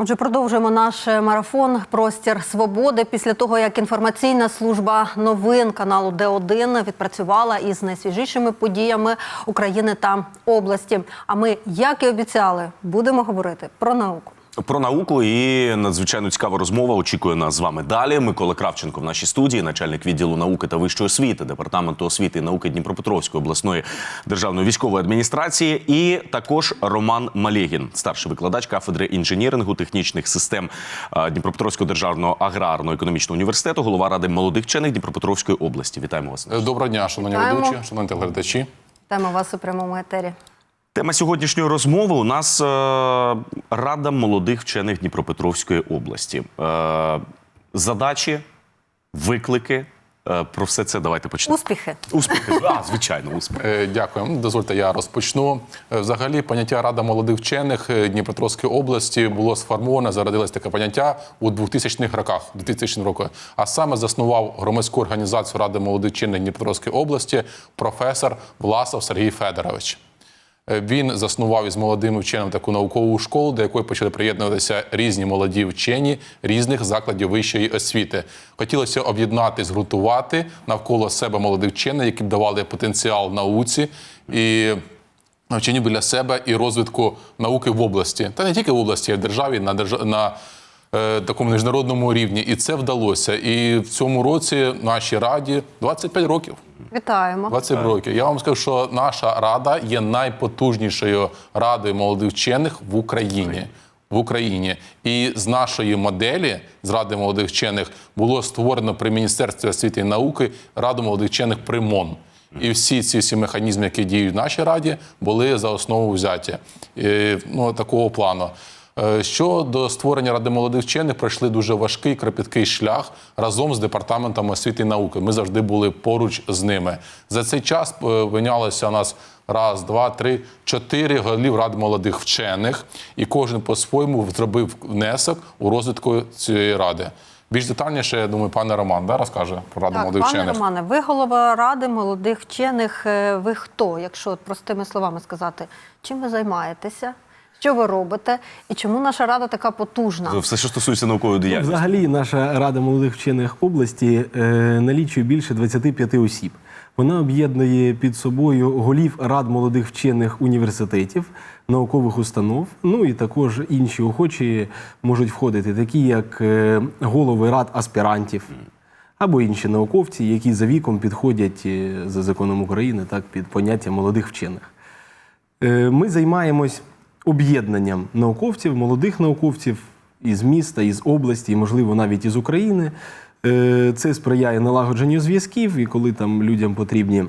Отже, продовжуємо наш марафон Простір свободи після того, як інформаційна служба новин каналу Д1 відпрацювала із найсвіжішими подіями України та області. А ми, як і обіцяли, будемо говорити про науку. Про науку і надзвичайно цікава розмова очікує нас з вами далі. Микола Кравченко в нашій студії, начальник відділу науки та вищої освіти департаменту освіти і науки Дніпропетровської обласної державної військової адміністрації, і також Роман Малєгін, старший викладач кафедри інженірингу технічних систем е, Дніпропетровського державного аграрно-економічного університету, голова ради молодих вчених Дніпропетровської області. Вітаємо вас. Доброго дня, шановні Вітаємо. ведучі, шановні телеглядачі. Тема вас у прямому етері. Тема сьогоднішньої розмови у нас е, Рада молодих вчених Дніпропетровської області. Е, задачі, виклики. Е, про все це давайте почнемо. Успіхи. Успіхи. А, звичайно, успіхи. Е, Дякую. Дозвольте, я розпочну. Е, Взагалі, поняття Рада молодих вчених е, Дніпропетровської області було сформоване, зародилось таке поняття у 2000-х роках, 2000 року. А саме заснував громадську організацію Ради молодих вчених Дніпропетровської області професор Власов Сергій Федорович. Е, Він заснував із молодими вченими таку наукову школу, до якої почали приєднуватися різні молоді вчені різних закладів вищої освіти. Хотілося об'єднати, згуртувати навколо себе молодих вчених, які б давали потенціал науці і навчанню біля себе і розвитку науки в області, та не тільки в області, а й в державі на держ... на е, такому міжнародному рівні. І це вдалося. І в цьому році нашій раді 25 років. Вітаємо. 20 років. Я вам скажу, що наша рада є найпотужнішою радою молодих вчених в Україні. В Україні і з нашої моделі з ради молодих вчених було створено при міністерстві освіти і науки раду молодих вчених при МОН. І всі ці всі механізми, які діють в нашій раді, були за основу взяті е, ну, такого плану. Е, Щодо створення ради молодих вчених, пройшли дуже важкий кропіткий шлях разом з департаментом освіти і науки. Ми завжди були поруч з ними. За цей час е, винялося у нас раз, два, три, чотири голів рад молодих вчених, і кожен по-своєму зробив внесок у розвитку цієї ради. Більш детальніше, я думаю, пане Роман да, розкаже про раду Так, молодих пане вчених. Романе, ви голова ради молодих вчених. Е, Ви хто? Якщо простими словами сказати, чим ви займаєтеся? Що ви робите? І чому наша рада така потужна? Все, що стосується наукової діяльності. Взагалі, наша рада молодих вчених області е, налічує більше 25 осіб. Вона об'єднує під собою голів рад молодих вчених університетів, наукових установ. Ну і також інші охочі можуть входити, такі як е, голови рад аспірантів або інші науковці, які за віком підходять е, за законом України так під поняття молодих вчених. Е, Ми займаємось об'єднанням науковців, молодих науковців із міста, із області, і, можливо, навіть із України. Е, Це сприяє налагодженню зв'язків, і коли там людям потрібні.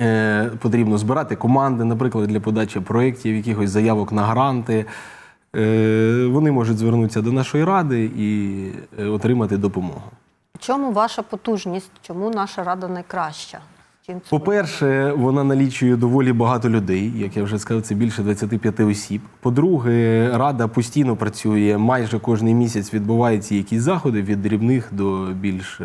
е, Потрібно збирати команди, наприклад, для подачі проєктів, якихось заявок на гранти. Е, Вони можуть звернутися до нашої ради і отримати допомогу. Чому ваша потужність? Чому наша рада найкраща? Чим це По-перше, вона налічує доволі багато людей, як я вже сказав, це більше 25 осіб. По-друге, рада постійно працює, майже кожен місяць відбуваються якісь заходи від дрібних до більш.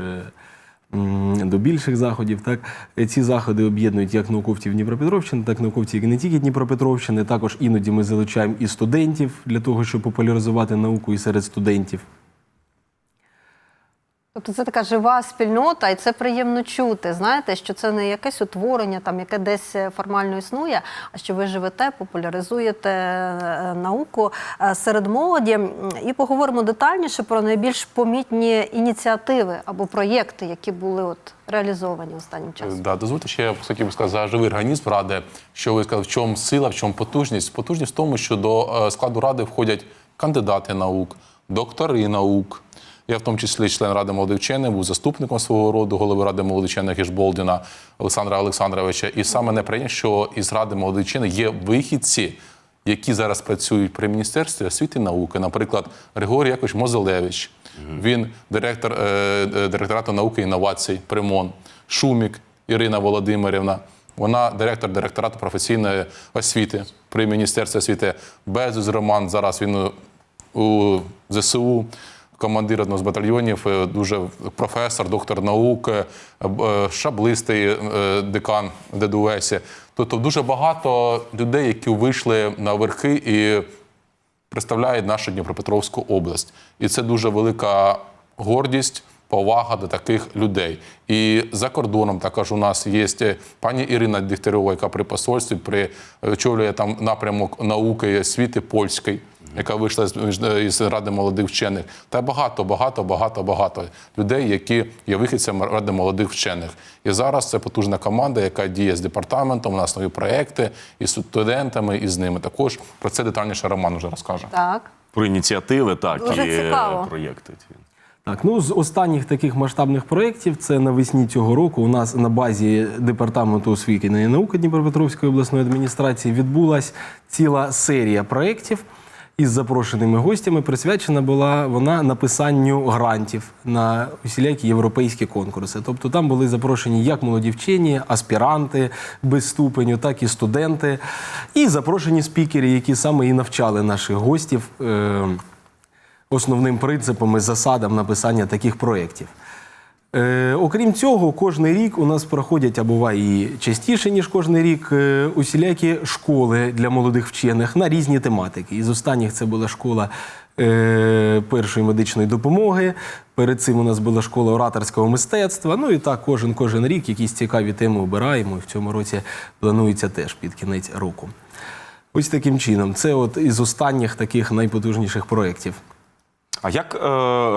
До більших заходів, так ці заходи об'єднують як науковців Дніпропетровщини, так і науковців, не тільки Дніпропетровщини. Також іноді ми залучаємо і студентів для того, щоб популяризувати науку і серед студентів. Тобто це така жива спільнота, і це приємно чути. Знаєте, що це не якесь утворення, там яке десь е, формально існує, а що ви живете, популяризуєте е, науку е, серед молоді. І поговоримо детальніше про найбільш помітні ініціативи або проєкти, які були от реалізовані останнім часом. Да, дозвольте ще я хотів би сказати за живий організм ради, що ви сказали, в чому сила, в чому потужність. Потужність в тому, що до складу ради входять кандидати наук, доктори наук. Я в тому числі член ради молодих вчених, був заступником свого роду голови ради молодих вчених Гішболдіна Олександра Олександровича. І саме неприємне, що із ради молодих вчених є вихідці, які зараз працюють при міністерстві освіти і науки. Наприклад, Григорій Якович Мозелевич, він директор е, е, директорату науки і інновацій при МОН, Шумік Ірина Володимирівна. Вона директор директорату професійної освіти при міністерстві освіти. Безус Роман. Зараз він у ЗСУ. Командир одного з батальйонів, е, дуже професор, доктор наук, е, е, шаблистий декан ДДУС. Тобто дуже багато людей, які вийшли на верхи і представляють нашу Дніпропетровську область. І це дуже велика гордість. Повага до таких людей. І за кордоном також у нас є е, пані Ірина Дігтярьова, яка при посольстві при очолює там напрямок науки і освіти польський, яка вийшла з, між- із Ради молодих вчених. Та багато, багато, багато, багато людей, які є вихідцями Ради молодих вчених. І зараз це потужна команда, яка діє з департаментом. У нас нові проекти із студентами, і з ними. Також про це детальніше Роман вже розкаже. Так. Про ініціативи, так Дуже і е, цікаво. проєкти. Так, ну з останніх таких масштабних проєктів це навесні цього року. У нас на базі департаменту освіти і науки Дніпропетровської обласної адміністрації відбулась ціла серія проєктів із запрошеними гостями. Присвячена була вона написанню грантів на усілякі європейські конкурси. Тобто там були запрошені як молоді вчені, аспіранти без ступеню, так і студенти, і запрошені спікери, які саме і навчали наших гостів. Е- основним принципом і засадам написання таких проєктів. Е, окрім цього, кожний рік у нас проходять, а буває і частіше, ніж кожний рік, е, усілякі школи для молодих вчених на різні тематики. Із останніх це була школа е, першої медичної допомоги. Перед цим у нас була школа ораторського мистецтва. Ну і так, кожен кожен рік якісь цікаві теми обираємо. І в цьому році планується теж під кінець року. Ось таким чином. Це от із останніх таких найпотужніших проєктів. А як е,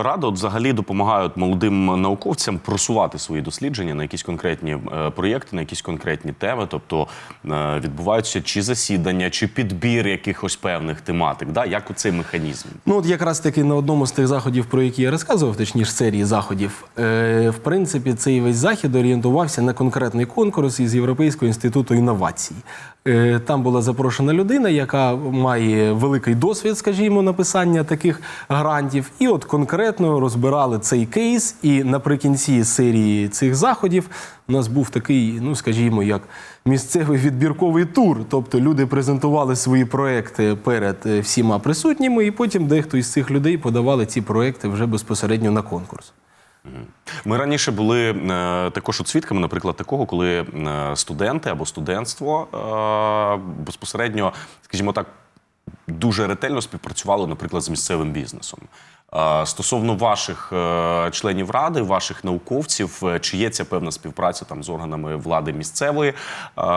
рада от взагалі допомагають молодим науковцям просувати свої дослідження на якісь конкретні е, проєкти, на якісь конкретні теми? Тобто е, відбуваються чи засідання, чи підбір якихось певних тематик? Да? Як у цей механізм? Ну, от якраз таки на одному з тих заходів, про які я розказував, точніше серії заходів, е, в принципі, цей весь захід орієнтувався на конкретний конкурс із Європейського інституту інновацій. Е, там була запрошена людина, яка має великий досвід, скажімо, написання таких грантів. І от конкретно розбирали цей кейс. І наприкінці серії цих заходів у нас був такий, ну скажімо, як місцевий відбірковий тур. Тобто люди презентували свої проекти перед е, всіма присутніми, і потім дехто із цих людей подавали ці проекти вже безпосередньо на конкурс. Ми раніше були е, також от свідками, наприклад, такого, коли е, студенти або студентство безпосередньо, скажімо так, дуже ретельно співпрацювали, наприклад, з місцевим бізнесом. Стосовно ваших е, членів ради, ваших науковців, е, чи є ця певна співпраця там з органами влади місцевої,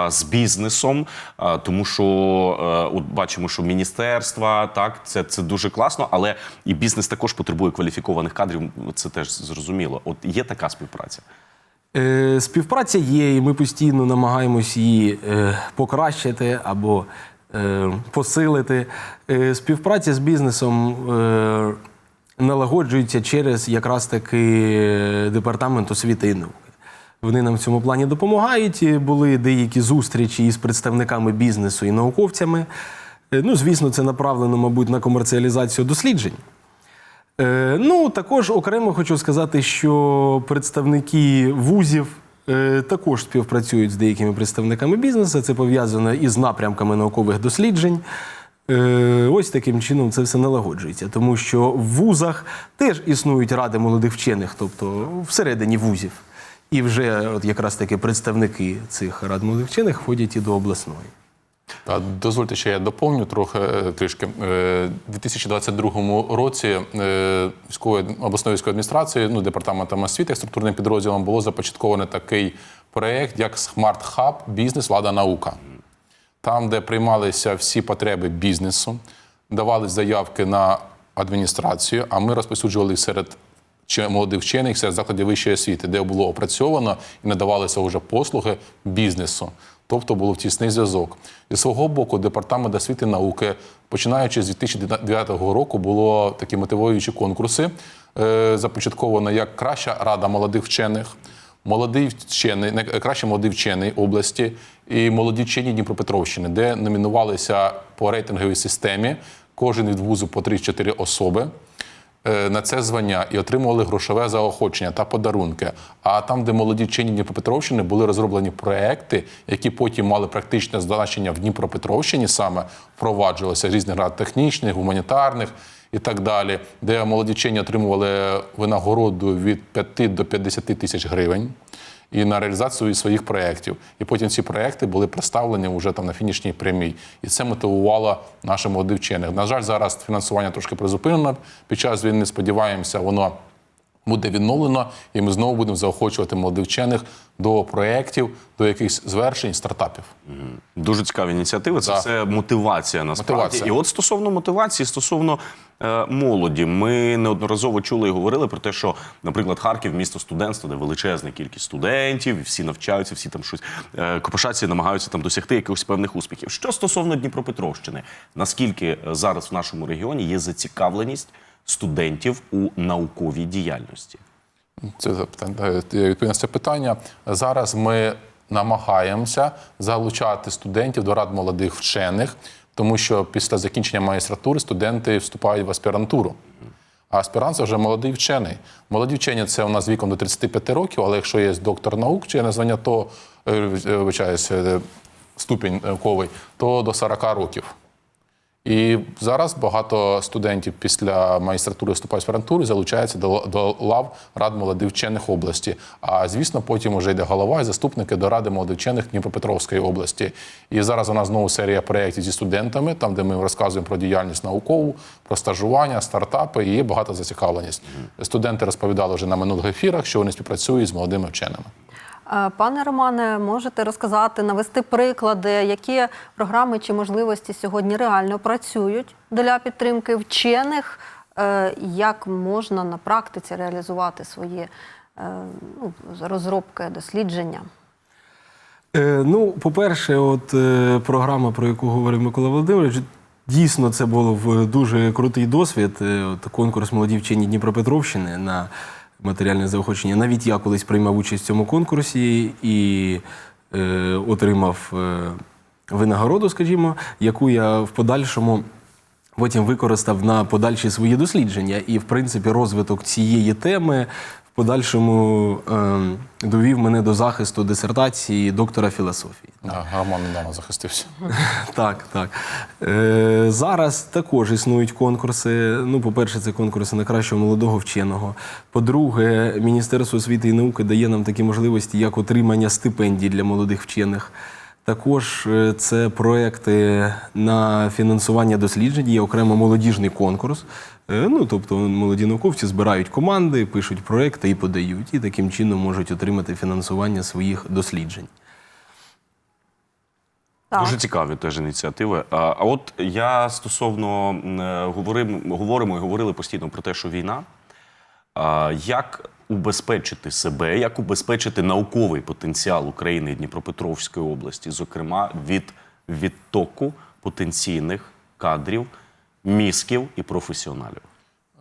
з бізнесом? Тому що е, от бачимо, що міністерства так це, це дуже класно, але і бізнес також потребує кваліфікованих кадрів. Це теж зрозуміло. От є така співпраця. Співпраця є, і ми постійно намагаємось її покращити або посилити. Е, Співпраця з бізнесом е, налагоджується через якраз таки департамент освіти і науки. Вони нам в цьому плані допомагають. Були деякі зустрічі із представниками бізнесу і науковцями. Е, Ну, звісно, це направлено, мабуть, на комерціалізацію досліджень. Е, ну, також окремо хочу сказати, що представники вузів е, також співпрацюють з деякими представниками бізнесу. Це пов'язано із напрямками наукових досліджень. Е, ось таким чином це все налагоджується, тому що в вузах теж існують ради молодих вчених, тобто всередині вузів. І вже от якраз таки представники цих рад молодих вчених ходять і до обласної. Дозвольте ще я доповню трохи е, трішки. Е, У 2022 році е, військовою обласною військовою адміністрацією, ну департаментом освіти, структурним підрозділом було започатковано такий проєкт, як Smart Hub бізнес, влада, наука. Там, де приймалися всі потреби бізнесу, давали заявки на адміністрацію, а ми розповсюджували серед молодих вчених серед закладів вищої освіти, де було опрацьовано і надавалися вже послуги бізнесу. Тобто був тісний зв'язок. Зі свого боку, департамент освіти і науки, починаючи з 2009 року, було такі мотивуючі конкурси. Е, започатковано як краща рада молодих вчених, молодий вчений, найкращий молодий вчений області і молоді вчені Дніпропетровщини, де номінувалися по рейтинговій системі кожен від вузу по 3-4 особи на це звання і отримували грошове заохочення та подарунки. А там, де молоді вчені Дніпропетровщини, були розроблені проекти, які потім мали практичне значення в Дніпропетровщині, саме впроваджувалися різних рад технічних, гуманітарних і так далі, де молоді вчені отримували винагороду від 5 до 50 тисяч гривень. І на реалізацію своїх проєктів. І потім ці проєкти були представлені вже там на фінішній прямій. І це мотивувало наших молодих вчених. На жаль, зараз фінансування трошки призупинено під час війни. Сподіваємося, воно буде відновлено, і ми знову будемо заохочувати молодих вчених до проєктів, до якихось звершень, стартапів. Дуже цікаві ініціативи. Це Да. все мотивація насправді. Мотивація. І от стосовно мотивації, стосовно е, молоді, ми неодноразово чули і говорили про те, що, наприклад, Харків місто студентства, де величезна кількість студентів, всі навчаються, всі там щось е, копошаться, намагаються там досягти якихось певних успіхів. Що стосовно Дніпропетровщини, наскільки е, зараз в нашому регіоні є зацікавленість студентів у науковій діяльності? Це запитання. Відповім це питання. Зараз ми намагаємося залучати студентів до рад молодих вчених, тому що після закінчення магістратури студенти вступають в аспірантуру. А аспірант це вже молодий вчений. Молоді вчені це у нас віком до 35 років, але якщо є доктор наук чи названня, то е, вибачаюсь, е, ступінь науковий, то до 40 років. І зараз багато студентів після магістратури вступають в аспірантуру залучаються до, до лав рад молодих вчених області. А звісно, потім вже йде голова і заступники до ради молодих вчених Дніпропетровської області. І зараз у нас знову серія проєктів зі студентами, там де ми розказуємо про діяльність наукову, про стажування, стартапи. І є багата зацікавленість. Студенти розповідали вже на минулих ефірах, що вони співпрацюють з молодими вченими. Е, Пане Романе, можете розказати, навести приклади, які програми чи можливості сьогодні реально працюють для підтримки вчених, е, як можна на практиці реалізувати свої е, ну, розробки, дослідження? Ну, по-перше, от програма, про яку говорив Микола Володимирович, дійсно це був дуже крутий досвід. От конкурс молоді вчені Дніпропетровщини на матеріальне заохочення. Навіть я колись приймав участь в цьому конкурсі і е, отримав е, винагороду, скажімо, яку я в подальшому. Потім використав на подальші свої дослідження, і в принципі розвиток цієї теми в подальшому ем, довів мене до захисту дисертації доктора філософії. А, Роман недавно захистився. Так, так. Е, зараз також існують конкурси. Ну, по-перше, це конкурси на кращого молодого вченого. По-друге, Міністерство освіти і науки дає нам такі можливості, як отримання стипендій для молодих вчених. Також е, це проекти на фінансування досліджень, є окремо молодіжний конкурс. Е, Ну, тобто молоді науковці збирають команди, пишуть проекти і подають, і таким чином можуть отримати фінансування своїх досліджень. Так. Дуже цікаві теж ініціативи. А, а от я стосовно е, говорим, говоримо і говорили постійно про те, що війна. А, як убезпечити себе, як убезпечити науковий потенціал України і Дніпропетровської області, зокрема від відтоку потенційних кадрів, мізків і професіоналів?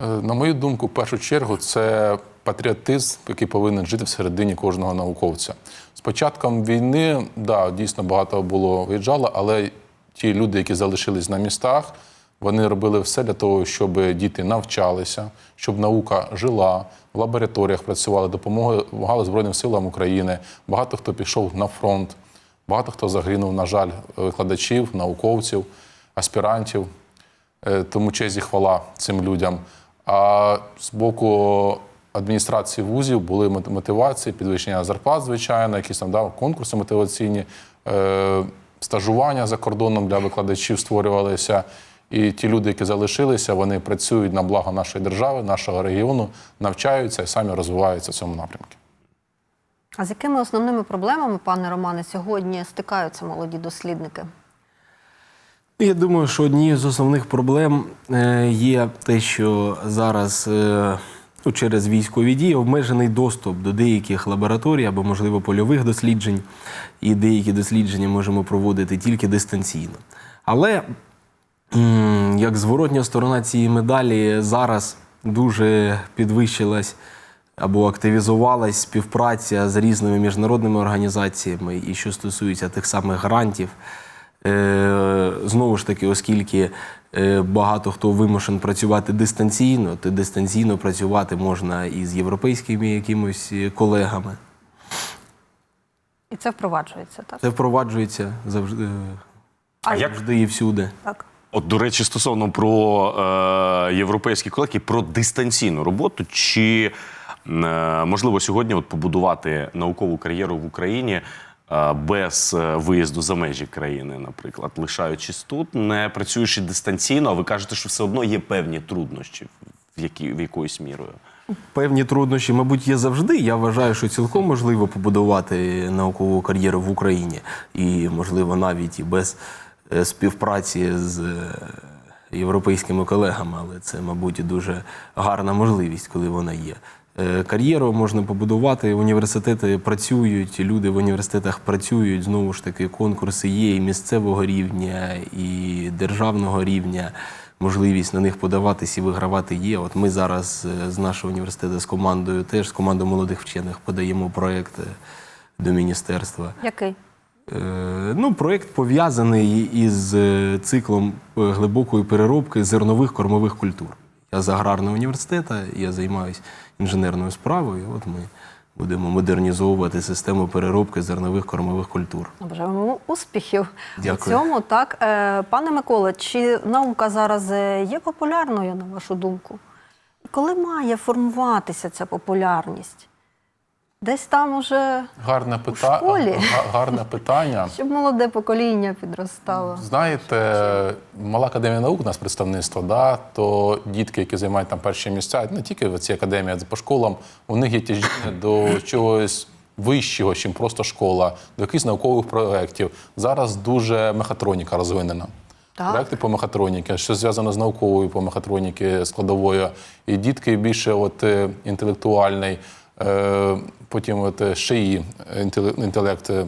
Е, На мою думку, в першу чергу, це патріотизм, який повинен жити всередині кожного науковця. З початком війни, да, дійсно багато було виїжджало, але ті люди, які залишились на містах, вони робили все для того, щоб діти навчалися, щоб наука жила, в лабораторіях працювали, допомагали Збройним силам України. Багато хто пішов на фронт, багато хто загинув, на жаль, викладачів, науковців, аспірантів. Е, Тому честь і хвала цим людям. А з боку адміністрації вузів були мотивації, підвищення зарплат, звичайно, якісь там да, конкурси мотиваційні, е, стажування за кордоном для викладачів створювалися. І ті люди, які залишилися, вони працюють на благо нашої держави, нашого регіону, навчаються і самі розвиваються в цьому напрямку. А з якими основними проблемами, пане Романе, сьогодні стикаються молоді дослідники? Я думаю, що однією з основних проблем е, є те, що зараз е, ну, через військові дії обмежений доступ до деяких лабораторій або, можливо, польових досліджень, і деякі дослідження можемо проводити тільки дистанційно. Але як зворотня сторона цієї медалі зараз дуже підвищилась або активізувалась співпраця з різними міжнародними організаціями, і що стосується тих самих грантів. Е, Знову ж таки, оскільки е, багато хто вимушен працювати дистанційно, то дистанційно працювати можна і з європейськими якимось е, колегами. І це впроваджується, так? Це впроваджується завжди, А як- і всюди. Так. От, до речі, стосовно про е, європейські колеги, про дистанційну роботу, чи Е, Можливо, сьогодні от побудувати наукову кар'єру в Україні без е, виїзду за межі країни, наприклад, лишаючись тут, не працюючи дистанційно, а ви кажете, що все одно є певні труднощі в, які, в якоюсь мірою. Певні труднощі, мабуть, є завжди. Я вважаю, що цілком можливо побудувати наукову кар'єру в Україні, і можливо навіть і без е, співпраці з е, європейськими колегами, але це, мабуть, дуже гарна можливість, коли вона є. Е, Кар'єру можна побудувати, університети працюють, люди в університетах працюють. Знову ж таки, конкурси є і місцевого рівня, і державного рівня можливість на них подаватись і вигравати є. От ми зараз е, з нашого університету з командою, теж з командою молодих вчених, подаємо проект е, до міністерства. Який? Ну, проект пов'язаний із циклом глибокої переробки зернових кормових культур. Я з аграрного університету, я займаюся інженерною справою. От ми будемо модернізовувати систему переробки зернових кормових культур. Бажаємо успіхів Дякую. у цьому. Так, Е, пане Миколе, чи наука зараз е, є популярною, на вашу думку? Коли має формуватися ця популярність? Десь там уже, Гарне, У школі? гарне питання. щоб молоде покоління підростало. Знаєте, мала академія наук у нас представництво, да, то дітки, які займають там перші місця, не тільки в цій академії, а по школам, у них є тяжіння до чогось вищого, ніж просто школа, до якихось наукових проєктів. Зараз дуже мехатроніка розвинена. Так. Проекти по мехатроніки, що зв'язано з науковою по мехатроніки складовою. І дітки більше от, е, інтелектуальний, потім от, е, ШИІ, інтеле- інтелект, е,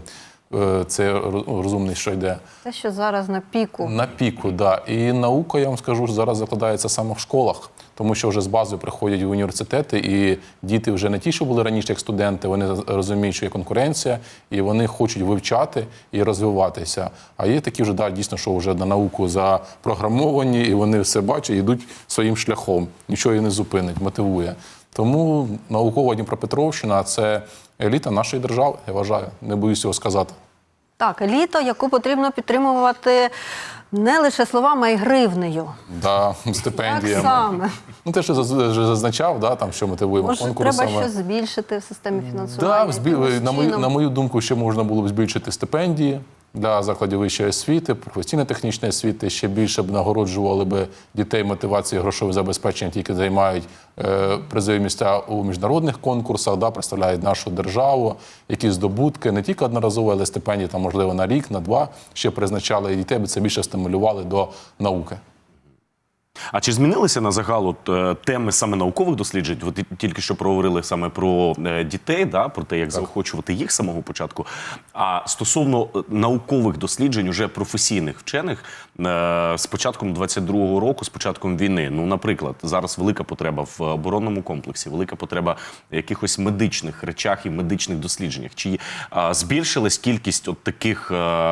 це розумний, що йде. Те, що зараз на піку. На піку, да. І наука, я вам скажу, зараз закладається саме в школах, тому що вже з базою приходять в університети, і діти вже не ті, що були раніше як студенти, вони розуміють, що є конкуренція, і вони хочуть вивчати і розвиватися. А є такі вже да, дійсно, що вже на науку запрограмовані, і вони все бачать і йдуть своїм шляхом. Нічого їх не зупинить, мотивує. Тому наукова Дніпропетровщина це еліта нашої держави, я вважаю. Не боюсь цього сказати. Так, еліта, яку потрібно підтримувати не лише словами, а й гривнею. Да, Як стипендіями. саме? Ну, те, що зазначав, да, там, що мотивуємо Може, конкурсами. треба щось збільшити в системі фінансування? Да, збі... якимось на, мою, на мою думку, ще можна було б збільшити стипендії для закладів вищої освіти, професійно-технічної освіти, ще більше б нагороджували б дітей мотивації грошове забезпечення, які займають е, призові місця у міжнародних конкурсах, да, представляють нашу державу, які здобутки, не тільки одноразові, але стипендії, там, можливо, на рік, на два ще призначали, і дітей би це більше стимулювали до науки. А чи змінилися на загал от, е, теми саме наукових досліджень? Ви тільки що проговорили саме про е, дітей, да, про те, як заохочувати їх з самого початку. А стосовно е, наукових досліджень, уже професійних вчених, з початком 22-го року, з початком війни, ну, наприклад, зараз велика потреба в оборонному комплексі, велика потреба в якихось медичних речах і медичних дослідженнях. Чи збільшилась кількість от таких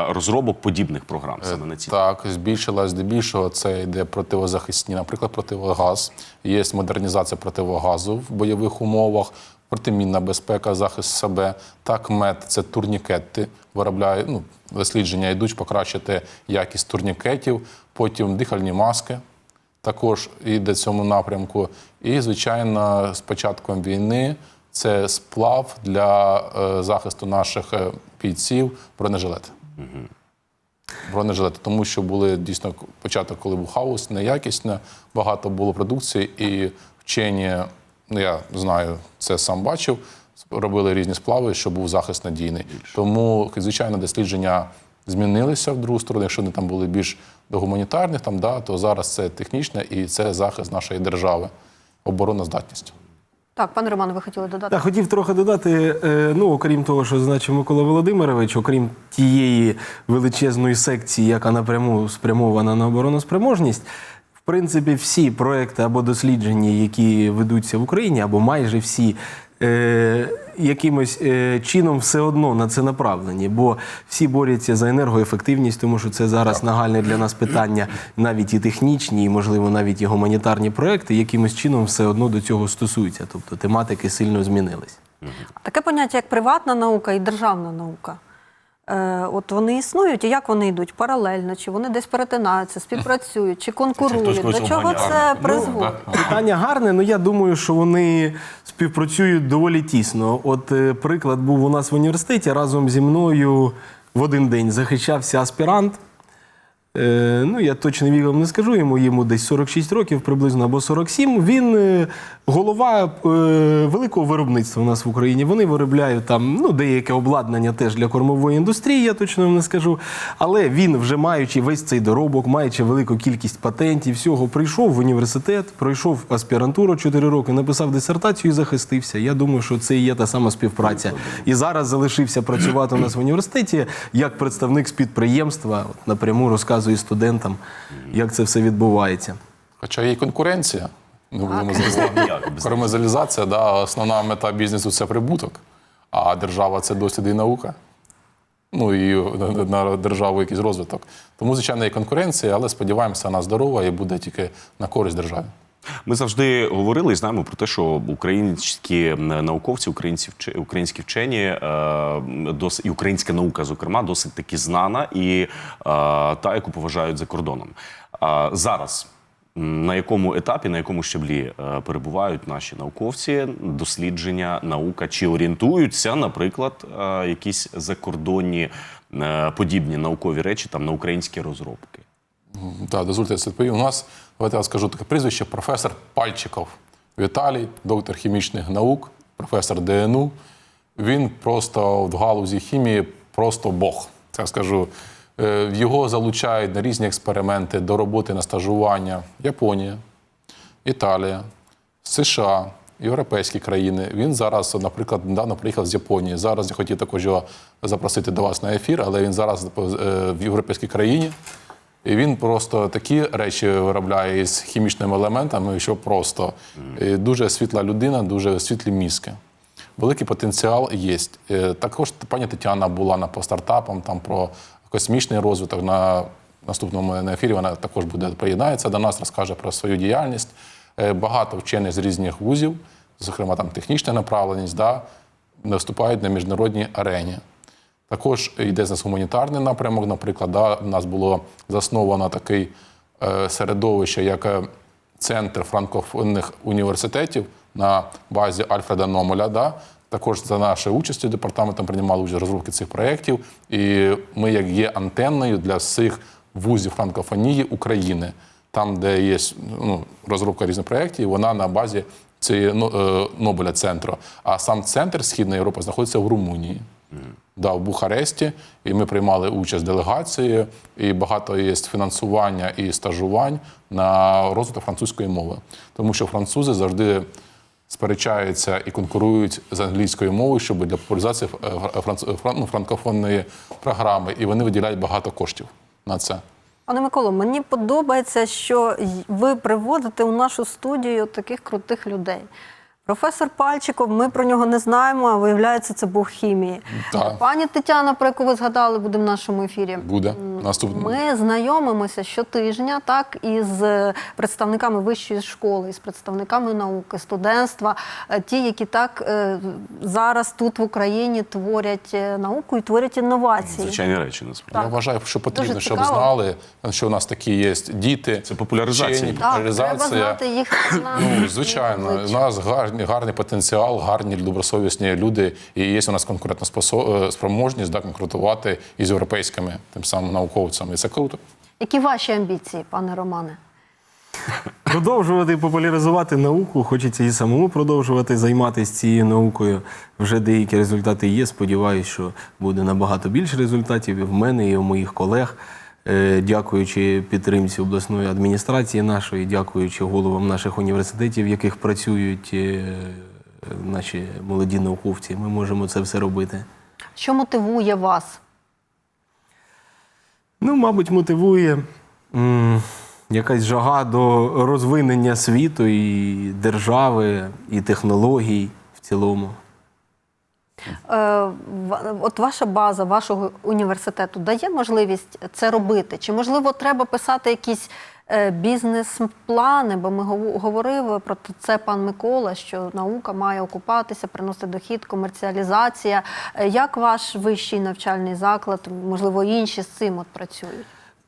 розробок подібних програм саме на ці? Так, збільшилась здебільшого. Це йде противозахисні, наприклад, противогаз. Є модернізація противогазу в бойових умовах, протимінна безпека, захист себе. Так, мед це турнікети. Виробляють ну, дослідження йдуть покращити якість турнікетів, потім дихальні маски. Також йде цьому напрямку. І, звичайно, з початком війни це сплав для е, захисту наших е, бійців бронежилети бронежилети, тому що були дійсно початок, коли був хаос, неякісно, багато було продукції, і вчені, ну я знаю, це сам бачив, робили різні сплави, щоб був захист надійний. Тому, звичайно, дослідження змінилися в другу сторону. Якщо вони там були більш до гуманітарних, там, да, то зараз це технічне і це захист нашої держави, обороноздатність. Так, пане Роман, ви хотіли додати? Так, хотів трохи додати, е, ну, окрім того, що зазначив Микола Володимирович, окрім тієї величезної секції, яка напряму спрямована на обороноспроможність, в принципі, всі проекти або дослідження, які ведуться в Україні, або майже всі, е, якимось е, чином все одно на це направлені, бо всі борються за енергоефективність, тому що це зараз нагальне для нас питання, навіть і технічні, і можливо навіть і гуманітарні проекти, якимось чином все одно до цього стосуються. Тобто тематики сильно змінились. Таке поняття, як приватна наука і державна наука. Е, От вони існують, і як вони йдуть? Паралельно, чи вони десь перетинаються, співпрацюють, чи конкурують? До чого це Ну, призводить? Питання гарне, але я думаю, що вони співпрацюють доволі тісно. От е, приклад був у нас в університеті разом зі мною в один день захищався аспірант. Е, ну, я точно вік вам не скажу, йому йому десь 46 років приблизно або 47. Він е, голова е, великого виробництва у нас в Україні. Вони виробляють там ну, деяке обладнання теж для кормової індустрії, я точно вам не скажу. Але він, вже маючи весь цей доробок, маючи велику кількість патентів, всього, прийшов в університет, пройшов аспірантуру 4 роки, написав дисертацію і захистився. Я думаю, що це і є та сама співпраця. І зараз залишився працювати у нас в університеті як представник з підприємства, напряму розказує студентам, як це все відбувається. Хоча є конкуренція. Ну, Карамелізація, да, основна мета бізнесу це прибуток, а держава це досвід і наука. Ну і на державу якийсь розвиток. Тому, звичайно, є конкуренція, але сподіваємося, вона здорова і буде тільки на користь державі. Ми завжди говорили і знаємо про те, що українські науковці, українці українські вчені е, дос- і українська наука, зокрема, досить таки знана і е, та, яку поважають за кордоном. Зараз. На якому етапі, на якому щаблі е, перебувають наші науковці, дослідження, наука, чи орієнтуються, наприклад, якісь закордонні подібні наукові речі там на українські розробки? Так, дозвольте я відповім. У нас, давайте я скажу таке прізвище, професор Пальчиков Віталій, доктор хімічних наук, професор ДНУ. Він просто в галузі хімії просто Бог. Це скажу. Е, Його залучають на різні експерименти до роботи на стажування Японія, Італія, США, європейські країни. Він зараз, наприклад, недавно приїхав з Японії. Зараз я хотів також його запросити до вас на ефір, але він зараз е, в європейській країні. І він просто такі речі виробляє із хімічними елементами, що просто І дуже світла людина, дуже світлі мізки. Великий потенціал є. Е, Також пані Тетяна була на по стартапам там про космічний розвиток. На наступному на ефірі вона також буде приєднається до нас, розкаже про свою діяльність. Е, Багато вчених з різних вузів, зокрема там технічна направленість, да, виступають на міжнародній арені. Також йде з нас гуманітарний напрямок. Наприклад, да, у нас було засновано такий е, середовище, як е, центр франкофонних університетів на базі Альфреда Номоля. Да. Також за нашою участю департаментом приймали участь в розробці цих проєктів. І ми, як є антенною для всіх вузів франкофонії України, там, де є ну, розробка різних проєктів, вона на базі цієї ну, е, Нобеля центру. А сам центр Східної Європи знаходиться в Румунії. Да, в Бухаресті, і ми приймали участь делегацією, і багато є фінансування і стажувань на розвиток французької мови. Тому що французи завжди сперечаються і конкурують з англійською мовою, щоб для популяризації е, франц- ну, франкофонної програми, і вони виділяють багато коштів на це. Пане Миколо, мені подобається, що ви приводите у нашу студію таких крутих людей. Професор Пальчиков, ми про нього не знаємо, а виявляється, це Бог хімії. Так. Пані Тетяна, про яку ви згадали, буде в нашому ефірі. Буде наступний. Ми знайомимося щотижня, так із е, представниками вищої школи, із представниками науки, студентства, е, ті, які так е, зараз тут в Україні творять науку і творять інновації. Звичайні речі насправді. Я вважаю, що потрібно, Дуже щоб цікаво. знали, що у нас такі є діти. Це популяризація. вчені, Так, треба знати їх. Ну, звичайно, у нас гарний, гарний потенціал, гарні добросовісні люди, і є у нас конкурентна е, спроможність да, конкурентувати із європейськими тим самим науковцями. І це круто. Які ваші амбіції, пане Романе? Продовжувати популяризувати науку, хочеться і самому продовжувати займатися цією наукою. Вже деякі результати є. Сподіваюсь, що буде набагато більше результатів і в мене, і у моїх колег. Е, Дякуючи підтримці обласної адміністрації нашої, дякуючи головам наших університетів, в яких працюють е, наші молоді науковці, ми можемо це все робити. Що мотивує вас? Ну, мабуть, мотивує якась жага до розвинення світу і держави, і технологій в цілому. Е, От ваша база вашого університету дає можливість це робити? Чи можливо треба писати якісь е, бізнес-плани? Бо ми гов- говорили про це пан Микола, що наука має окупатися, приносити дохід, комерціалізація. Е, Як ваш вищий навчальний заклад, можливо, інші з цим от працюють?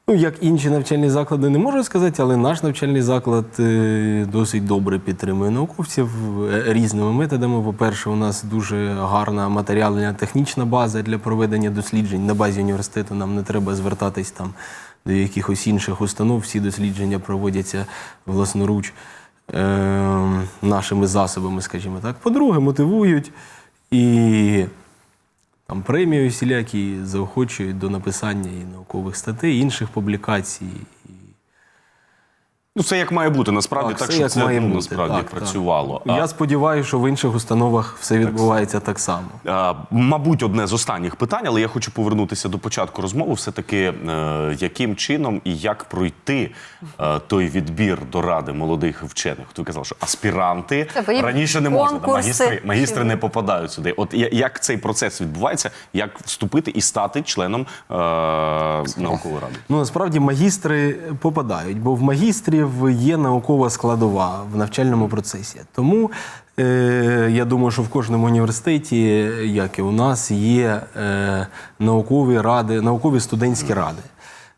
Ну, як інші навчальні заклади, не можу сказати, але наш навчальний заклад е, досить добре підтримує науковців е, різними методами. По-перше, у нас дуже гарна матеріальна технічна база для проведення досліджень. На базі університету нам не треба звертатись там до якихось інших установ. Всі дослідження проводяться власноруч е, нашими засобами, скажімо так. По-друге, мотивують і там премії усілякі заохочують до написання і наукових статей, інших публікацій. Ну, це як має бути, насправді, так, все щоб як це має ну, бути. насправді Так, працювало. Так. А, Я сподіваюся, що в інших установах все відбувається так само. а, мабуть, одне з останніх питань, але я хочу повернутися до початку розмови. Все-таки, е, яким чином і як пройти е, той відбір до ради молодих вчених? Хто казав, що аспіранти Це ви раніше не можна, да, конкурси магістри, магістри не попадають сюди. От я- як цей процес відбувається, як вступити і стати членом е, наукової ради? Ну насправді магістри попадають, бо в магістрів є наукова складова в навчальному процесі. Тому е, я думаю, що в кожному університеті, як і у нас, є е, наукові ради, наукові студентські ради.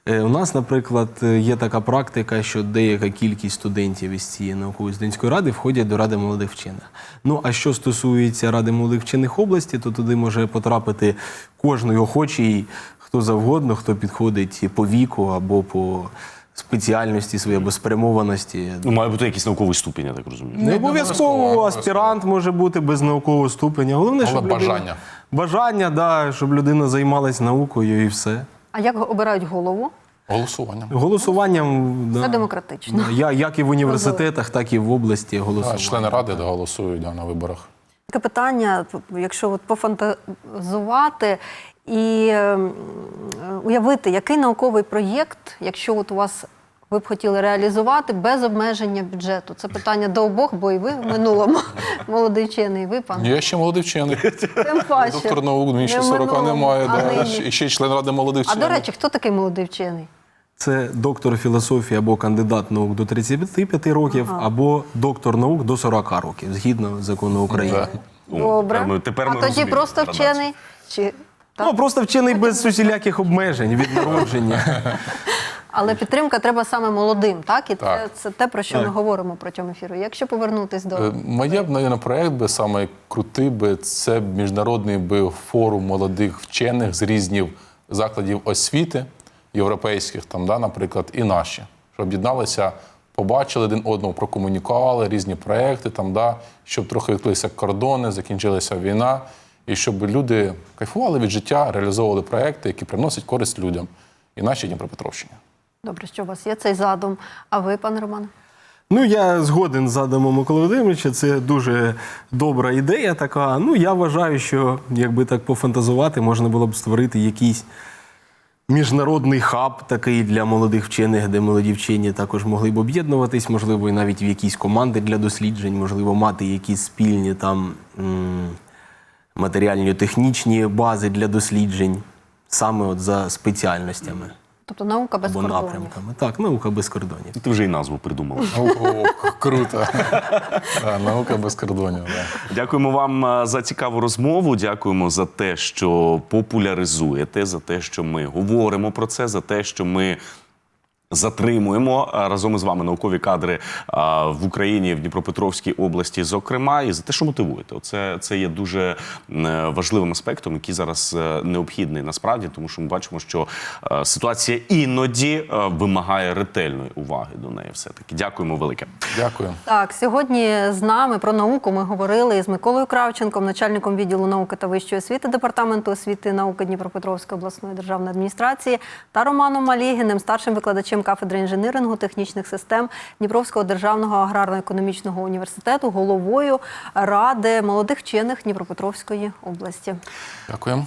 Е, У нас, наприклад, є така практика, що деяка кількість студентів із цієї наукової студентської ради входять до Ради молодих вчених. Ну а що стосується Ради молодих вчених області, то туди може потрапити кожний охочий, хто завгодно, хто підходить по віку або по спеціальності своїй, або спрямованості. Ну, має бути якийсь науковий ступінь, я так розумію. Не обов'язково аспірант може бути без наукового ступеня. Головне, щоб Головне людина, бажання. бажання, да, щоб людина займалась наукою і все. А як обирають голову? Голосування. Голосуванням Це демократично. да, я, як і в університетах, так і в області А, члени ради голосують да, на виборах. Таке питання, якщо от пофантазувати і ем, уявити, який науковий проєкт, якщо от у вас ви б хотіли реалізувати без обмеження бюджету. Це питання до обох, бо і ви в минулому молодий вчений, і ви пан. Я ще молодий вчений. Тим паче. Доктор наук, мені ще Не 40 немає. а Да. І ще член ради молодих А до речі, хто такий молодий вчений? Це доктор філософії або кандидат наук до 35 років, або доктор наук до 40 років, згідно закону України. Да. Добре. тепер ми- тепер а ми тоді розуміємо просто вчений? Чи... Так? Ну, просто вчений без усіляких обмежень від народження. Але підтримка треба саме молодим, так? І Так. Це, це те, про що ми говоримо протягом ефіру. Якщо повернутись до Е, Моє б, навіть, проект би саме крутий би це б міжнародний би форум молодих вчених з різних закладів освіти, європейських, там, да, наприклад, і наші, щоб об'єдналися, побачили один одного, прокомунікували різні проекти, там, да, щоб трохи відкрилися кордони, закінчилася війна, і щоб люди кайфували від життя, реалізовували проекти, які приносять користь людям і нашій Дніпропетровщині. добре, що у вас є цей задум. А ви, пане Романе? Ну, я згоден з Адамом Миколи Володимировича, це дуже добра ідея така. Ну, я вважаю, що якби так пофантазувати, можна було б створити якийсь міжнародний хаб такий для молодих вчених, де молоді вчені також могли б об'єднуватись, можливо, і навіть в якісь команди для досліджень, можливо, мати якісь спільні там м, матеріально-технічні бази для досліджень, саме от за спеціальностями Тобто наука без або кордонів. напрямками. Так, наука без кордонів. Ти вже і назву придумав. О, круто. Наука без кордонів. Дякуємо вам е, за цікаву розмову. Дякуємо за те, що популяризуєте, за те, що ми говоримо про це, за те, що ми. Затримуємо е, разом із вами наукові кадри е, в Україні, в Дніпропетровській області, зокрема, і за те, що мотивуєте. Це, це є дуже е, важливим аспектом, який зараз необхідний насправді, тому що ми бачимо, що ситуація іноді вимагає ретельної уваги до неї. Все таки дякуємо велике. Дякую. Так, сьогодні з нами про науку ми говорили з Миколою Кравченком, начальником відділу науки та вищої освіти департаменту освіти і науки Дніпропетровської обласної державної адміністрації та Романом Малігіним, старшим викладачем кафедри інженерингу технічних систем Дніпровського державного аграрно-економічного університету, головою ради молодих вчених Дніпропетровської області. Дякую.